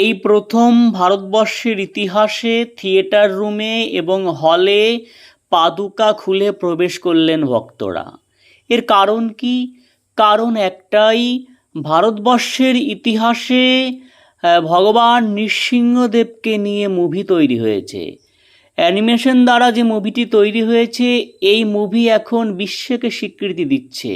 এই প্রথম ভারতবর্ষের ইতিহাসে থিয়েটার রুমে এবং হলে পাদুকা খুলে প্রবেশ করলেন ভক্তরা। এর কারণ কি? কারণ একটাই, ভারতবর্ষের ইতিহাসে ভগবান নৃসিংহদেবকে নিয়ে মুভি তৈরি হয়েছে। অ্যানিমেশন দ্বারা যে মুভিটি তৈরি হয়েছে, এই মুভি এখন বিশ্বকে স্বীকৃতি দিচ্ছে।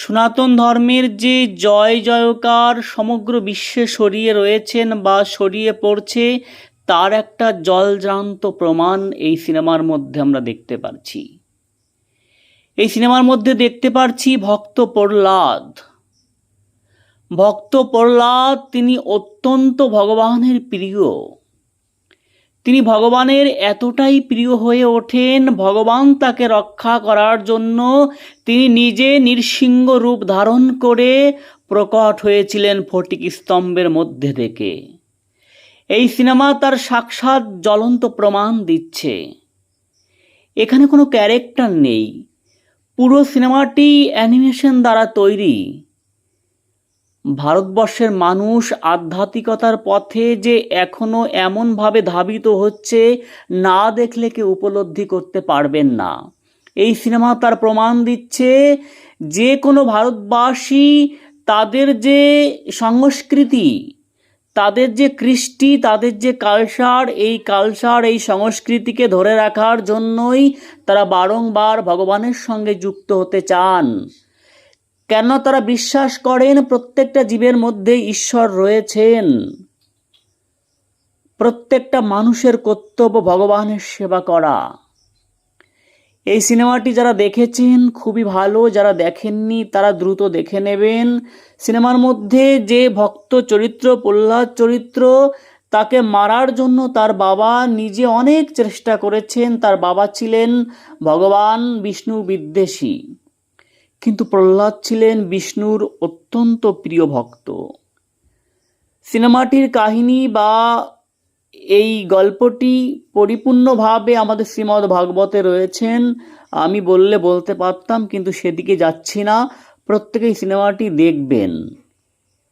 সনাতন ধর্মের যে জয় জয়কার সমগ্র বিশ্বে ছড়িয়ে রয়েছেন বা ছড়িয়ে পড়ছে, তার একটা জলজান্ত প্রমাণ এই সিনেমার মধ্যে আমরা দেখতে পারছি। এই সিনেমার মধ্যে দেখতে পারছি ভক্ত প্রহ্লাদ। ভক্ত প্রহ্লাদ তিনি অত্যন্ত ভগবানের প্রিয়। তিনি ভগবানের এতটাই প্রিয় হয়ে ওঠেন, ভগবান তাকে রক্ষা করার জন্য তিনি নিজে নৃসিংহ রূপ ধারণ করে প্রকট হয়েছিলেন ফটিক স্তম্ভের মধ্যে থেকে। এই সিনেমা তার সাক্ষাৎ জ্বলন্ত প্রমাণ দিচ্ছে। এখানে কোনো ক্যারেক্টার নেই। পুরো সিনেমাটি অ্যানিমেশন দ্বারা তৈরি। ভারতবর্ষের মানুষ আধ্যাত্মিকতার পথে যে এখনও এমনভাবে ধাবিত হচ্ছে, না দেখলে কেউ উপলব্ধি করতে পারবেন না। এই সিনেমা তার প্রমাণ দিচ্ছে যে কোনো ভারতবাসী তাদের যে সংস্কৃতি, তাদের যে কৃষ্টি, তাদের যে কালচার এই কালচার এই সংস্কৃতিকে ধরে রাখার জন্যই তারা বারংবার ভগবানের সঙ্গে যুক্ত হতে চান। কেন তারা বিশ্বাস করেন প্রত্যেকটা জীবের মধ্যে ঈশ্বর রয়েছেন? প্রত্যেকটা মানুষের কর্তব্য ভগবানের সেবা করা। এই সিনেমাটি যারা দেখেছেন, খুবই ভালো। যারা দেখেননি, তারা দ্রুত দেখে নেবেন। সিনেমার মধ্যে যে ভক্ত চরিত্র, প্রহ্লাদ চরিত্র, তাকে মারার জন্য তার বাবা নিজে অনেক চেষ্টা করেছেন। তার বাবা ছিলেন ভগবান বিষ্ণু বিদ্বেষী। কিন্তু প্রহ্লাদ ছিলেন বিষ্ণুর অত্যন্ত প্রিয় ভক্ত। সিনেমাটির কাহিনী বা এই গল্পটি পরিপূর্ণভাবে আমাদের শ্রীমদ ভাগবতে রয়েছেন, আমি বললে বলতে পারতাম, কিন্তু সেদিকে যাচ্ছি না। প্রত্যেকেই সিনেমাটি দেখবেন।